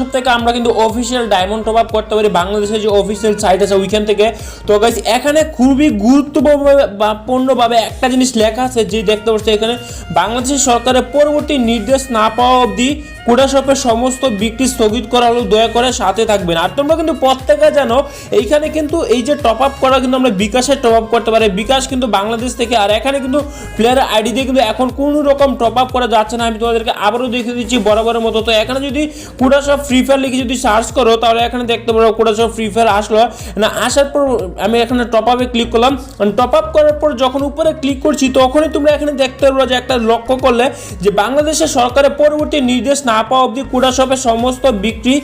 সব থেকে আমরা কিন্তু অফিসিয়াল ডায়মন্ড টপ আপ করতে পারি। বাংলাদেশের যে অফিসিয়াল সাইট আছে ওইখান থেকে। তো গাইস এখানে খুবই গুরুত্বপূর্ণভাবে একটা জিনিস লেখা আছে, যে দেখতে পাচ্ছি এখানে, বাংলাদেশের সরকারের পরবর্তী নির্দেশ না পাওয়া অবধি কুড়া শপের সমস্ত বিক্রি স্থগিত করা হলো দয়া করে সাথে থাকবেন। আর তোমরা কিন্তু প্রত্যেকে জানো, এইখানে কিন্তু এই যে টপ আপ করা কিন্তু আমরা বিকাশে টপ আপ করতে পারি। বিকাশ কিন্তু বাংলাদেশ থেকে, আর এখানে কিন্তু প্লেয়ার আইডি দিয়ে কিন্তু এখন কোনো রকম টপ আপ করা যাচ্ছে না। আমি তোমাদেরকে আবারও দেখে দিচ্ছি বরাবরের মতো। তো এখানে যদি কুড়া শপ ফ্রি ফায়ার লিখে যদি সার্চ করো, তাহলে এখানে দেখতে পারো কুড়া শপ ফ্রি ফায়ার আসলো। না, আসার পর আমি এখানে টপ আপে ক্লিক করলাম। টপ আপ করার পর যখন উপরে ক্লিক করছি, তখনই তোমরা এখানে দেখতে পারো যে একটা লক্ষ্য করলে যে বাংলাদেশের সরকারের পরবর্তী নির্দেশ না পাওয়া অবধি কুড়া শপের সমস্ত বিক্রি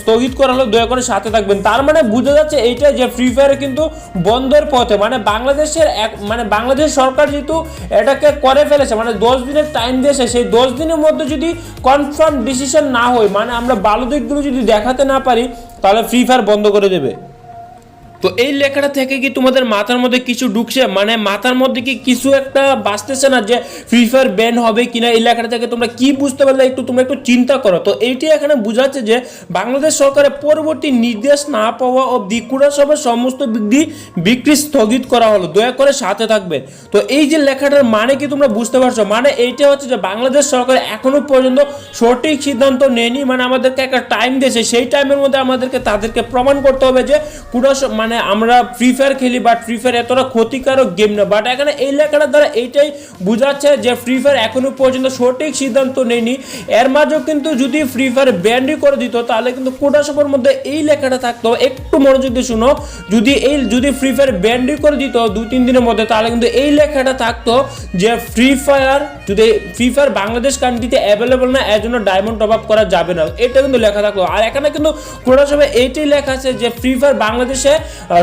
স্থগিত করা হলো। দয়া করে সাথে থাকবেন। তার মানে বোঝা যাচ্ছে এইটা যে ফ্রি ফায়ার কিন্তু বন্ধের পথে মানে বাংলাদেশের এক মানে বাংলাদেশ সরকার যেহেতু এটাকে করে ফেলেছে মানে দশ দিনের টাইম দিয়েছে, সেই দশ দিনের মধ্যে যদি কনফার্ম ডিসিশন না হয় মানে আমরা ভালো দিকগুলো যদি দেখাতে না পারি, তাহলে ফ্রি ফায়ার বন্ধ করে দেবে। তো এই লেখাটা থেকে কি তোমাদের মাথার মধ্যে কিছু ঢুকছে? মানে মাথার মধ্যে কি কিছু একটা বাঁচতেছে না যে ফ্রি ফায়ার ব্যান হবে কিনা? এই লেখাটা থেকে তোমরা কি বুঝতে পারলে একটু তোমরা একটু চিন্তা করো। তো এইটি এখানে বোঝাচ্ছে যে বাংলাদেশ সরকারের পরবর্তী নির্দেশ না পাওয়া ও দিকুড়া সবের সমস্ত বিক্রি বিক্রি স্থগিত করা হলো। দয়া করে সাথে থাকবেন তো এই যে লেখাটার মানে কি তোমরা বুঝতে পারছ? মানে এইটা হচ্ছে যে বাংলাদেশ সরকার এখনও পর্যন্ত সঠিক সিদ্ধান্ত নেয়নি। মানে আমাদেরকে একটা টাইম দিয়েছে। সেই টাইমের মধ্যে আমাদেরকে তাদেরকে প্রমাণ করতে হবে যে পুরো স- মানে আমরা ফ্রি ফায়ার খেলি বাট ফ্রি ফায়ার এতটা ক্ষতিকারক গেম না। বাট এখানে এই লেখাটার দ্বারা এইটাই বোঝাচ্ছে যে ফ্রি ফায়ার এখনও পর্যন্ত সঠিক সিদ্ধান্ত নেয়নি। এর মাঝেও কিন্তু যদি ফ্রি ফায়ার ব্যান্ডই করে দিত, তাহলে কিন্তু কোটা সবার মধ্যে এই লেখাটা থাকতো। একটু মনোযোগ দিয়ে শুনো, যদি এই, যদি ফ্রি ফায়ার ব্যান্ডই করে দিত দু তিন দিনের মধ্যে, তাহলে কিন্তু এই লেখাটা থাকতো যে ফ্রি ফায়ার যদি ফ্রি ফায়ার বাংলাদেশ কান্ট্রিতে অ্যাভেলেবল না, এর জন্য ডায়মন্ড টপ আপ করা যাবে না। এটা কিন্তু লেখা থাকতো আর এখানে কিন্তু কোটা সবাই এইটাই লেখা আছে যে ফ্রি ফায়ার বাংলাদেশে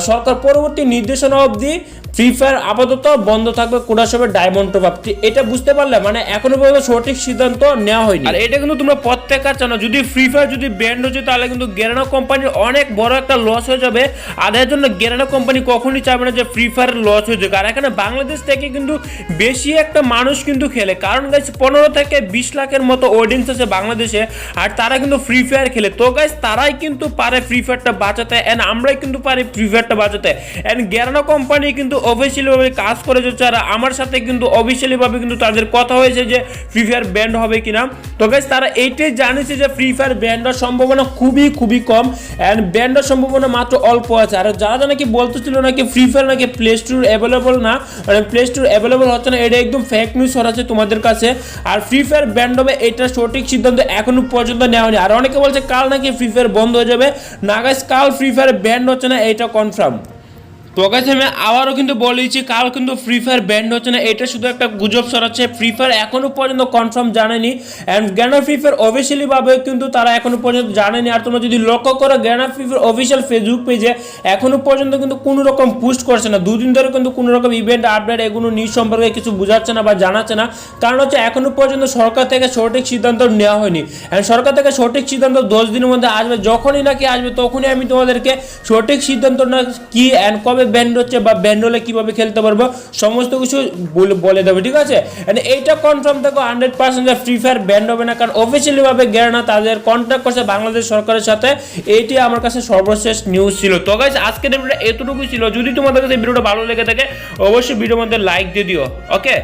সরকার পরবর্তী নির্দেশনা অবধি ফ্রি ফায়ার আপাতত বন্ধ থাকবে কোটা সবের ডায়মন্ড আপ এটা বুঝতে পারলে মানে এখনও পর্যন্ত সঠিক সিদ্ধান্ত নেওয়া হয়নি। আর এটা কিন্তু তোমরা প্রত্যেক জানো, যদি ফ্রি ফায়ার যদি ব্যান্ড হচ্ছে তাহলে কিন্তু গেরানা কোম্পানির অনেক বড় একটা লস হয়ে যাবে। আর জন্য গেরানা কোম্পানি কখনই চাবে না যে ফ্রি ফায়ার লস হয়ে যাবে আর এখানে বাংলাদেশ থেকে কিন্তু বেশি একটা মানুষ কিন্তু খেলে। কারণ গাইস পনেরো থেকে বিশ লাখের মতো অডিয়েন্স আছে বাংলাদেশে আর তারা কিন্তু ফ্রি ফায়ার খেলে। তো গাইস তারাই কিন্তু পারে ফ্রি ফায়ারটা বাঁচাতে। এন্ড আমরাই কিন্তু পারি ফ্রি ফায়ারটা বাঁচাতে এন্ড গেরানা কোম্পানি কিন্তু অফিসিয়ালি ভাবে কাজ করে যাচ্ছে আর আমার সাথে কিন্তু অফিসিয়ালি ভাবে কিন্তু তাদের কথা হয়েছে যে ফ্রি ফায়ার ব্যান্ড হবে কিনা। তো গাইস তারা এইটাই জানিয়েছে যে ফ্রি ফায়ার ব্যান্ড হওয়ার সম্ভাবনা খুবই খুবই কম। এন্ড ব্যান্ড হওয়ার সম্ভাবনা মাত্র অল্প আছে। আর যারা নাকি বলতেছিল নাকি ফ্রি ফায়ার নাকি প্লে স্টোর অ্যাভেলেবল না মানে প্লে স্টোর অ্যাভেলেবল হচ্ছে না, এটা একদম ফেক নিউজ ছড়াচ্ছে তোমাদের কাছে। আর ফ্রি ফায়ার ব্যান্ড হবে, এটা সঠিক সিদ্ধান্ত এখনও পর্যন্ত নেওয়া হয়নি। আর অনেকে বলছে কাল নাকি ফ্রি ফায়ার বন্ধ হয়ে যাবে। না গাইস কাল ফ্রি ফায়ার ব্যান্ড হচ্ছে না, এটা কনফার্ম তো আমি আবারও কিন্তু বলেছি কাল কিন্তু ফ্রি ফায়ার ব্যান্ড হচ্ছে না। এটা শুধু একটা গুজব ছড়াচ্ছে। ফ্রি ফায়ার এখনও পর্যন্ত কনফার্ম জানেনি and Garena Free Fire officially ভাবে কিন্তু তারা এখনও পর্যন্ত জানেনি আর তোমরা যদি লক্ষ্য করো Garena Free Fire official Facebook পেজে এখনও পর্যন্ত কিন্তু কোনো রকম পোস্ট করছে না। দুদিন ধরে কিন্তু কোনো রকম ইভেন্ট আপডেট এগুলো নিউজ সম্পর্কে কিছু বোঝাচ্ছে না বা জানাচ্ছে না। কারণ হচ্ছে এখনও পর্যন্ত সরকার থেকে সঠিক সিদ্ধান্ত নেওয়া হয়নি। অ্যান্ড সরকার থেকে সঠিক সিদ্ধান্ত দশ দিনের মধ্যে আসবে। যখনই নাকি আসবে, তখনই আমি তোমাদেরকে সঠিক সিদ্ধান্ত না কি অ্যান্ড কবে ব্যান্ড হচ্ছে বা ব্যান্ড হলে কীভাবে খেলতে পারব, সমস্ত কিছু বলে- দেবে, ঠিক আছে? এইটা কনফার্ম থাকো হান্ড্রেড পার্সেন্ট যে ফ্রি ফায়ার ব্যান্ড হবে না, কারণ অফিসিয়ালিভাবে গেরানা তাদের কন্ট্যাক্ট করছে বাংলাদেশ সরকারের সাথে। এইটি আমার কাছে সর্বশেষ নিউজ ছিল। তো গাইজ আজকের ভিডিওটা এতটুকুই ছিল। যদি তোমাদের কাছে ভিডিওটা ভালো লেগে থাকে, অবশ্যই ভিডিওর মধ্যে লাইক দিয়ে দিও ওকে